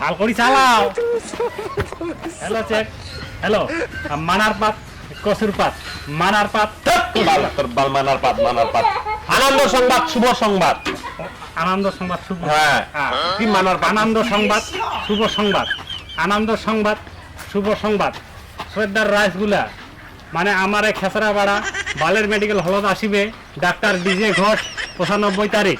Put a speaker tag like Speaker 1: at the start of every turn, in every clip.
Speaker 1: ভালো কৰি চালাও। হেল্ল' চেক হেল্ল' মানার পাত কচুর পাত মানার পাত
Speaker 2: মানার পাত মানার পাত আনন্দ সংবাদ, শুভ সংবাদ।
Speaker 1: আনন্দ সংবাদ শুভ
Speaker 2: হ্যাঁ।
Speaker 1: হ্যাঁ।
Speaker 2: কি মানার
Speaker 1: আনন্দ সংবাদ শুভ সংবাদ। আনন্দ সংবাদ শুভ সংবাদ। শ্রদ্ধার রাইসগুলা মানে আমার এই খেসরা বাড়া বালের মেডিকেল হলত আসিবে ডাক্তার ডিজে ঘোষ পঁচানব্বই তারিখ।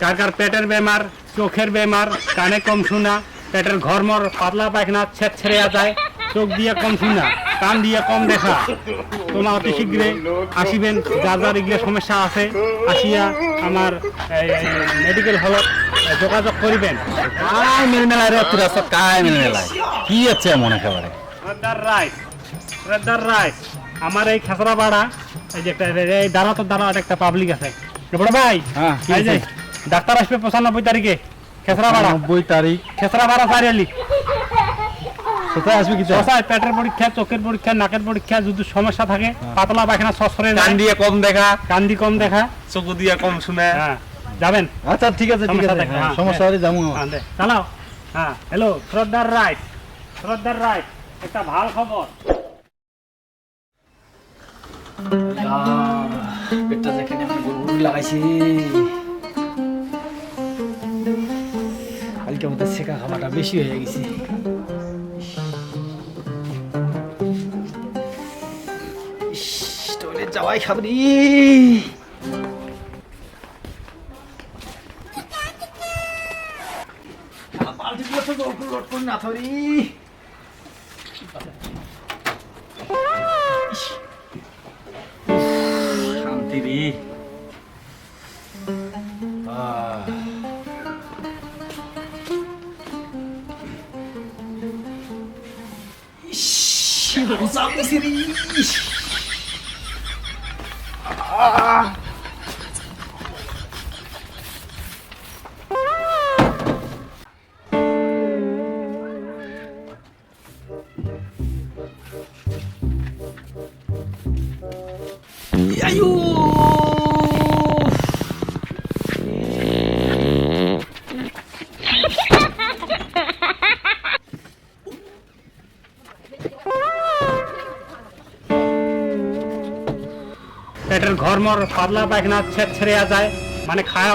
Speaker 1: কার কার পেটের বেমার চোখের বেমার কানে কম শোনা পেটের ঘরমর পাতলা পায়খানা ছেদ ছেড়ে যায় চোখ দিয়ে কম শোনা। কান দিয়ে কম দেখা। তোমরা অতি শীঘ্রে আসিবেন। যার যার এগুলো সমস্যা আছে আসিয়া আমার মেডিকেল হলত যোগাযোগ করিবেন।
Speaker 2: কাই মেলমেলায় রে তোর আসত কাই মেলমেলায়? কি আছে এমন একেবারে?
Speaker 1: শ্রদ্ধার রায় আমার এই খেসরা পাড়া এই যে একটা এই দাঁড়া তো দাঁড়া একটা পাবলিক আছে। বড় ভাই
Speaker 2: হ্যাঁ,
Speaker 1: এই যে? ডাক্তার আসবে পঁচানব্বই তারিখে খেসরা পাড়া
Speaker 2: নব্বই তারিখ।
Speaker 1: খেসরা পাড়া চারিয়ালি
Speaker 2: কোথায় আসবে কি
Speaker 1: দশায় পেটের পরীক্ষা চোখের পরীক্ষা নাকের পরীক্ষা যদি সমস্যা থাকে পাতলা পায়খানা সসরে
Speaker 2: কান দিয়ে কম দেখা।
Speaker 1: কান্দি কম দেখা।
Speaker 2: চকু দিয়ে কম শুনে।
Speaker 1: হ্যাঁ যাবেন।
Speaker 3: আচ্ছা ঠিক আছে ঠিক আছে। হ্যাঁ,
Speaker 1: হ্যাঁ,
Speaker 3: সমস্যা হলে যাব
Speaker 1: হ্যাঁ, চালাও। হ্যাঁ হ্যালো শ্রদ্ধার রায় শ্রদ্ধার রায় একটা ভালো খবর।
Speaker 3: পেটটা যেখানে আমি গরু লাগাইছি। কালকে আমাদের শেখা খাওয়াটা বেশি হয়ে গেছে। টয়লেট যাওয়াই খাবরি বালতিগুলো তো জল করে লট করে না থরি
Speaker 1: পেটের ঘরমর পাতলা পায়খানা ছেদ ছেড়ে যায়। মানে খায়া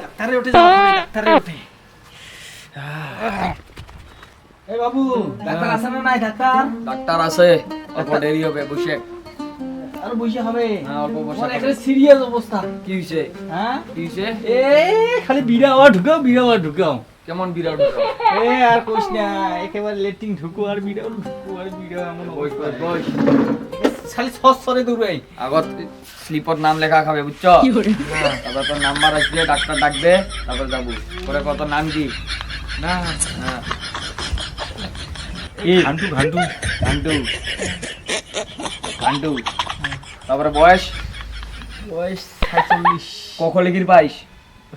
Speaker 3: ডাক্তারে উঠে যাও ডাক্তারে উঠে। এই বাবু ডাক্তার আছে না নাই ডাক্তার?
Speaker 4: ডাক্তার আছে। অল্প দেরি হবে বসে।
Speaker 3: আর বসে হবে।
Speaker 4: হ্যাঁ, অল্প বসে
Speaker 3: আমার সিরিয়াস অবস্থা।
Speaker 4: কি হইছে?
Speaker 3: হ্যাঁ?
Speaker 4: কি হইছে?
Speaker 3: এ খালি বিড়া হওয়া ঢুকাও বিড়া হওয়া ঢুকাও।
Speaker 4: কেমন বিরাট
Speaker 3: এ আর কোস না একেবারে লেট্রিন ঢুকো আর বিড়াও ঢুকো আর বিড়াও এমন
Speaker 4: বস বস
Speaker 3: খালি সস সরে দূরে
Speaker 4: আগত স্লিপত নাম লেখা খাবে বুঝছ? হ্যাঁ, তারপর তোর নাম্বার আসবে ডাক্তার ডাকবে তারপর যাব। পরে কত নাম কি
Speaker 3: না
Speaker 4: হ্যাঁ।
Speaker 3: এ ঘান্টু ঘান্টু
Speaker 4: ঘান্টু। ঘান্টু। তারপরে বয়স?
Speaker 3: বয়স সাতচল্লিশ।
Speaker 4: কখ লিখির পাইস?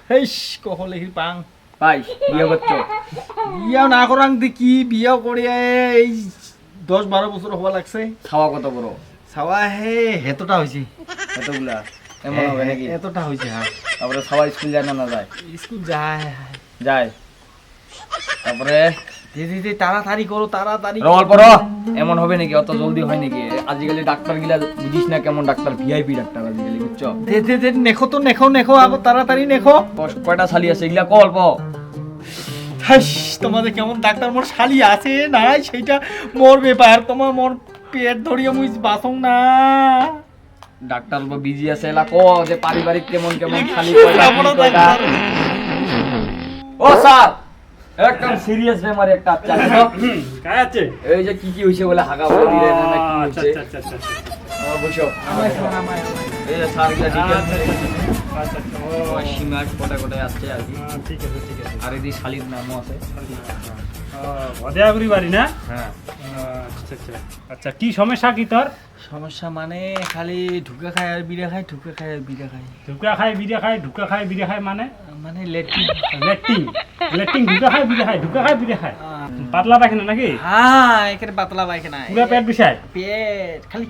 Speaker 3: হেস কহ লেখি পাং?
Speaker 4: পাইস বিয়ে করছ
Speaker 3: বিয়া না করাং দেখি বিয়া করিয়া এই দশ বারো বছর হওয়া লাগছে।
Speaker 4: খাওয়া কত বড়?
Speaker 3: খাওয়া হে হেতটা হয়েছে
Speaker 4: হেতগুলা এমন হবে নাকি?
Speaker 3: এতটা হয়েছে হ্যাঁ
Speaker 4: তারপরে খাওয়া স্কুল যায় না না যায়?
Speaker 3: স্কুল যায়
Speaker 4: যায়। তারপরে
Speaker 3: দিদি তাড়াতাড়ি করো তাড়াতাড়ি
Speaker 4: অল্প এমন হবে নাকি? অত জলদি হয় নাকি? আজকালি ডাক্তার গিলা বুঝিস না কেমন ডাক্তার ভিআইপি ডাক্তার আজকালি বুঝছ?
Speaker 3: দে দে দে নেখো তো নেখো নেখো আগো তাড়াতাড়ি নেখো।
Speaker 4: কয়টা শালি আছে? এগুলা ক অল্প
Speaker 3: তোমাদের কেমন ডাক্তার? মোর শালি আছে নাই সেইটা মোর ব্যাপার। তোমার মোর পেট ধরিয়ে মুই বাসং না।
Speaker 4: ডাক্তার অল্প বিজি আছে এলা ক যে পারিবারিক কেমন কেমন শালি কয়টা। ও স্যার! একদম সিরিয়াস বেমারি একটা
Speaker 1: আচ্ছা আছে
Speaker 4: এই যে কি কি হইছে বলে হাগা বলে দিলে না কি
Speaker 1: আচ্ছা
Speaker 4: হইছে
Speaker 1: আচ্ছা আচ্ছা আচ্ছা আচ্ছা
Speaker 4: আর কি। শালির নামও আছে
Speaker 1: ভদেয়াগুড়ি বাড়ি না?
Speaker 4: হ্যাঁ।
Speaker 1: আচ্ছা আচ্ছা। আচ্ছা সমস্যা কি তোর?
Speaker 3: সমস্যা মানে খালি ঢুকে খায় আর বিড়ে খায় ঢুকে খায় আর বিড়ে খায়।
Speaker 1: ঢুকা খায় বিড়ে খায় ঢুকা খায় বিড়ে খায় মানে?
Speaker 3: মানে লেট্রিন।
Speaker 1: লেট্টিং লেট্টিং ঢুকা খায় বিড়ে খায় ঢুকা খায় বিড়ে খায়। পাতলা পায়খানা নাকি?
Speaker 3: হ্যাঁ এখানে পাতলা পায়খানা।
Speaker 1: পুরা পেট বিষায়?
Speaker 3: পেট খালি।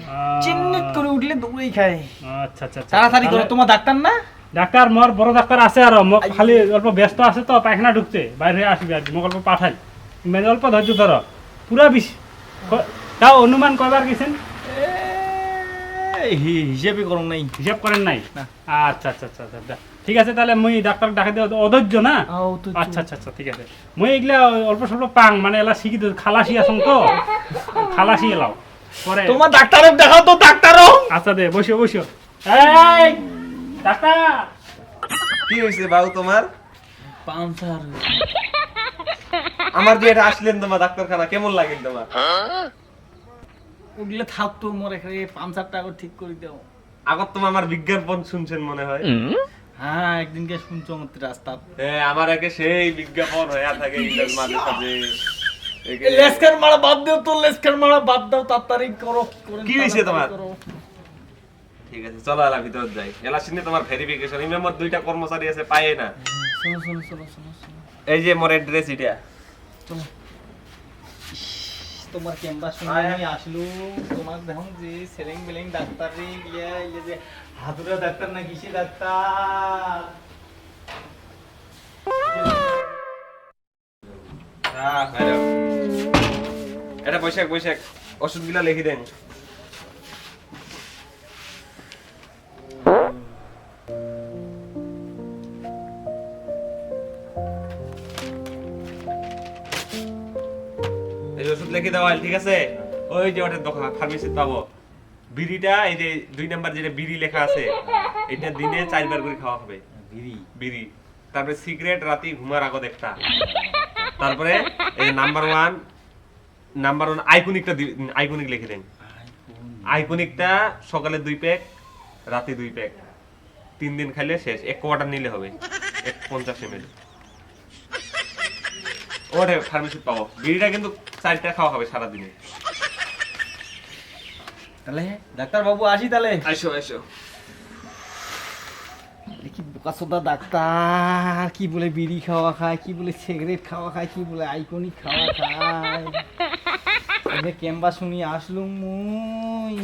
Speaker 3: চিন্নিত করে উঠলে দৌড়েই খায়।
Speaker 1: আচ্ছা আচ্ছা আচ্ছা।
Speaker 3: তাড়াতাড়ি করো তোমার ডাক্তার না?
Speaker 1: ডাক্তার মোর বড় ডাক্তার আছে আর। মোক খালি অল্প ব্যস্ত আছে তো পায়খানা ঢুকতে বাইরে আসবি আর মোক অল্প পাঠাই। মানে অল্প ধৈর্য ধর। পুরা বিষ। তাও অনুমান কয়বার গেছেন?
Speaker 3: হিসেবে করো নাই।
Speaker 1: হিসাব করেন নাই? আচ্ছা আচ্ছা আচ্ছা আচ্ছা। ঠিক আছে তাহলে মুই ডাক্তার ডাকে দিয়ে অধৈর্য না? আচ্ছা আচ্ছা আচ্ছা ঠিক আছে। মুই এগুলা অল্প স্বল্প পাং মানে এলা শিখি শিখিত খালাসি আছেন তো। খালাসি এলাও। পরে
Speaker 3: তোমার ডাক্তারক দেখাও তো ডাক্তারক
Speaker 1: আচ্ছা দে বসো বসো এই! ডাক্তার!
Speaker 5: কি হয়েছে বাবু তোমার?
Speaker 3: পাঞ্চার
Speaker 5: আমার যে এটা আসলেন তোমার ডাক্তারখানা কেমন লাগেন তোমার?
Speaker 3: উঠলে থাকতো মোর এখানে পাঞ্চারটা ঠিক করে দাও।
Speaker 5: আগত তোমার আমার বিজ্ঞাপন শুনছেন মনে হয়।
Speaker 3: হ্যাঁ একদিনকে শুনছো আমার রাস্তা
Speaker 5: হ্যাঁ আমার আগে সেই বিজ্ঞাপন হয়ে থাকে ইন্টার মাঝে সাঝে একে-
Speaker 3: লেসকার মারা বাদ দাও তো লেসকার মারা বাদ দাও তাড়াতাড়ি করো
Speaker 5: কি
Speaker 3: তাড়াতাড়ি
Speaker 5: তোমার? ঠিক আছে চলো এলা ভিতর যাই। এলা শুনে তোমার ভেরিফিকেশন ইমে মোর দুইটা কর্মচারী আছে পায়ে না।
Speaker 3: শোনো শোনো শোনো শোনো
Speaker 5: এই যে মোর এড্রেস এটা।
Speaker 3: চলো। তোমার ক্যাম্পাস শুনে আমি আসলো। তোমার দেখুন যে সেলিং বেলিং ডাক্তার গিয়া ইয়ে যে হাতুরা ডাক্তার না কিসে ডাক্তার?
Speaker 5: এটা বৈশাখ বৈশাখ। ওষুধগুলা লিখে দেন। ওষুধ লিখে দেওয়া ঠিক আছে? ওই যে ওটা দোকান ফার্মেসিতে পাবো। বিড়িটা এই যে দুই নাম্বার যেটা বিড়ি লেখা আছে এটা দিনে চারবার করে খাওয়া হবে।
Speaker 3: বিড়ি?
Speaker 5: বিড়ি। তারপরে সিগারেট রাতে ঘুমার আগত একটা। তারপরে এই নাম্বার ওয়ান নাম্বার ওয়ান আইকনিকটা আইকনিক লিখে দেন। আইকনিকটা সকালে দুই প্যাক রাতে দুই প্যাক। তিন দিন খাইলে শেষ। এক কোয়ার্টার নিলে হবে। এক পঞ্চাশ এম এল ওটা ফার্মেসি পাবো। বিড়িটা কিন্তু চারটা খাওয়া হবে সারাদিনে।
Speaker 3: তাহলে ডাক্তার বাবু আসি তাহলে।
Speaker 5: আসো আসো।
Speaker 3: কি বোকাসোদা ডাক্তার কি বলে বিড়ি খাওয়া খায় কি বলে সিগারেট খাওয়া খায় কি বলে আইকনিক খাওয়া খায়। ক্যাম্বা শুনি আসলুম মুই।